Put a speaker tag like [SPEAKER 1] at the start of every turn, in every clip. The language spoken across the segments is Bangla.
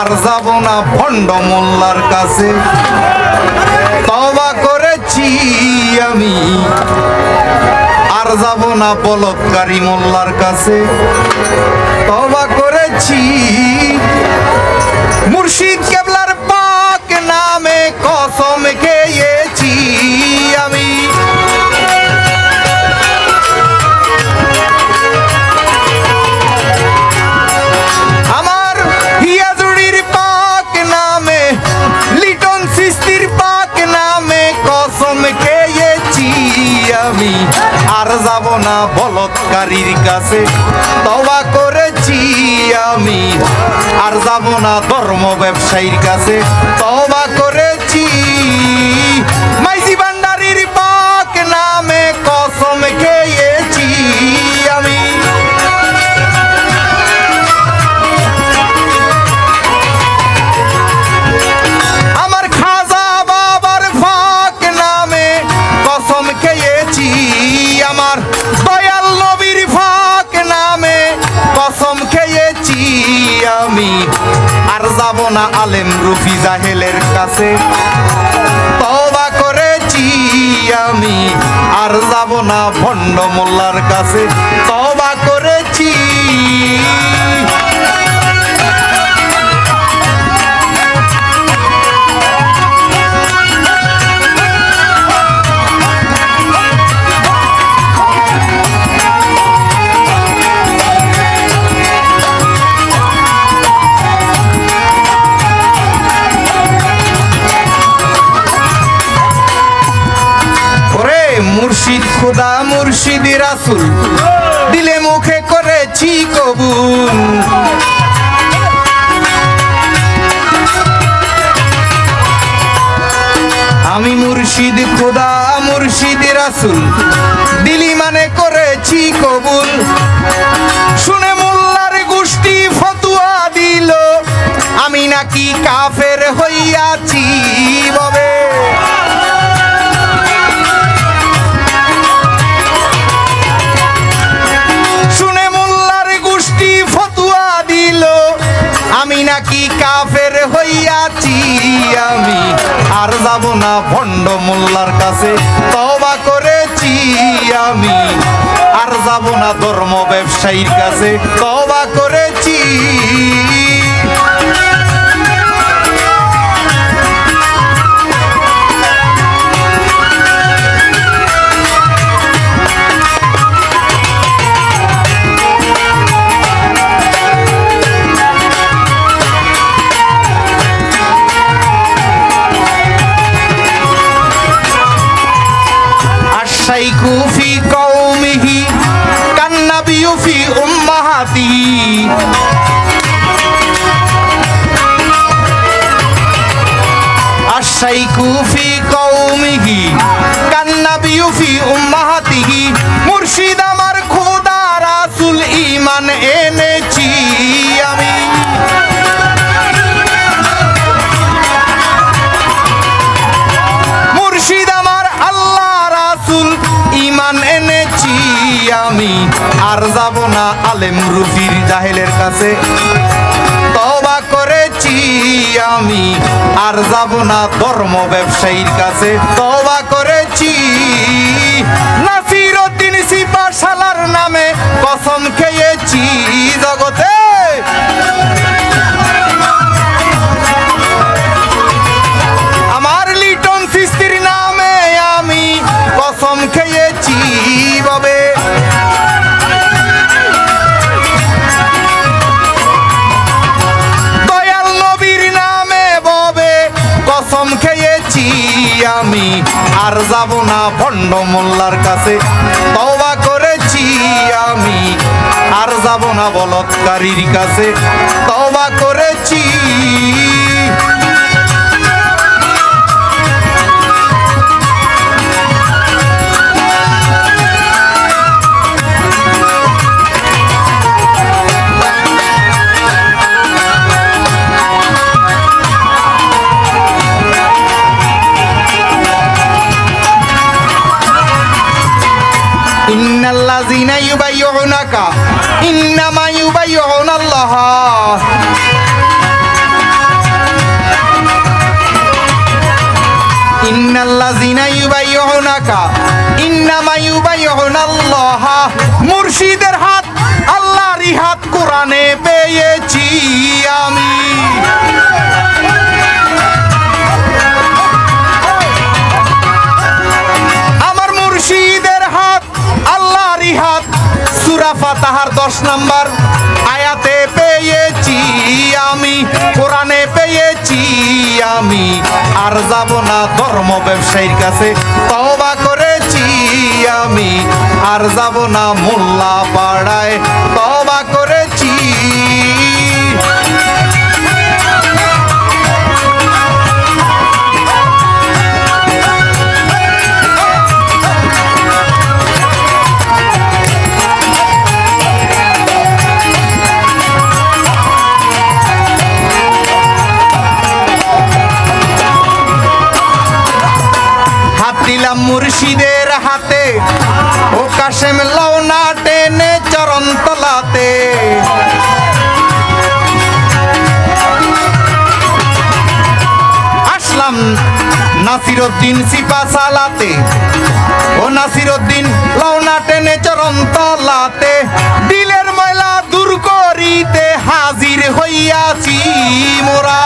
[SPEAKER 1] আর যাব না ভণ্ড মোল্লার কাছে। করেছি আমি। আর যাব না বলৎকারী মোল্লার কাছে। তবা করেছি। মুর্শিদ কাছে তবা করেছি আমি। আর যাব না ধর্ম ব্যবসায়ীর কাছে। তবা আমি আর যাব না আলেম রুফি জাহেলের কাছে। তবা করেছি আমি, আর যাব না ভণ্ড মোল্লার কাছে। রাসুল। দিলে মুখে করেছি কবুল। আমি মুর্শিদ, খুদা মুর্শিদ রাসুল। দিলি মানে করেছি কবুল। শুনে মোল্লার গোষ্ঠী ফতুয়া দিল। আমি নাকি কাফের হইয়াছি। যাব না ভণ্ড মোল্লার কাছে। তবা করেছি আমি। আর যাব না ধর্ম ব্যবসায়ীর কাছে। তবা করেছি كالنبي في أمهاته الشيخ আমি আর যাব না আলেম রুফির জাহেলের কাছে। তবা করেছি আমি, আর যাব না ধর্ম ব্যবসায়ীর কাছে। তবা করেছি নাসির উদ্দিন সিপাশালার নামে কসম খেয়েছি জগতে। খেয়েছি আমি। আর যাব না ভণ্ড মোল্লার কাছে। তওবা করেছি আমি। আর যাব না বলৎকারীর কাছে। তওবা করেছি ইন্নাল্লাযীনা ইউবাইয়ুনাকা ইন্নামা ইউবাইয়ুনাল্লাহ। ইন্নাল্লাযীনা ইউবাইয়ুনাকা ইন্নামা ইউবাইয়ুনাল্লাহ। মুর্শিদের হাত আল্লাহরই হাত কোরআনে দশ নাম্বার আয়াতে পেয়েছি আমি, কোরআনে পেয়েছি আমি। আর যাব না ধর্ম ব্যবসায়ীর কাছে, তওবা করেছি আমি। আর যাব না মোল্লা পাড়ায়, তওবা করেছি দিলাম মুর্শিদের হাতে। ও কাশেম লওনা টেনে চরণ তলাতে। আসলাম নাসিরুদ্দিন সিপা সালাতে। ও নাসিরুদ্দিন লওনা টেনে চরণ তলাতে। দিলের ময়লা দূর করিতে হাজির হইয়াছি মোরা।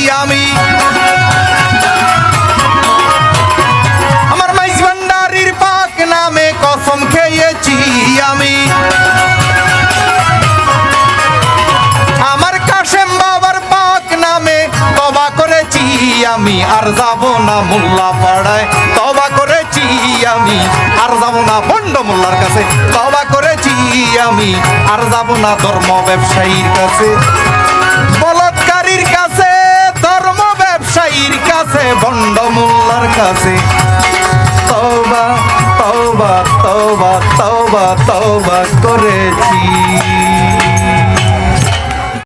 [SPEAKER 1] খেয়েছি আমি। আমার মাইজ ভান্ডারির পাক নামে কসম খেয়েছি আমি। আমার কাশেম বাবার পাক নামে তবা করেছি আমি। আর যাব না মোল্লা পাড়ায়, তবা করেছি আমি। আর যাব না বন্ড মোল্লার কাছে, তবা করেছি আমি। আর যাব না ধর্ম ব্যবসায়ীর কাছে ব্যবসায়ীর কাছে বন্ড মোল্লার কাছে। তওবা তওবা তওবা তওবা তওবা করেছি।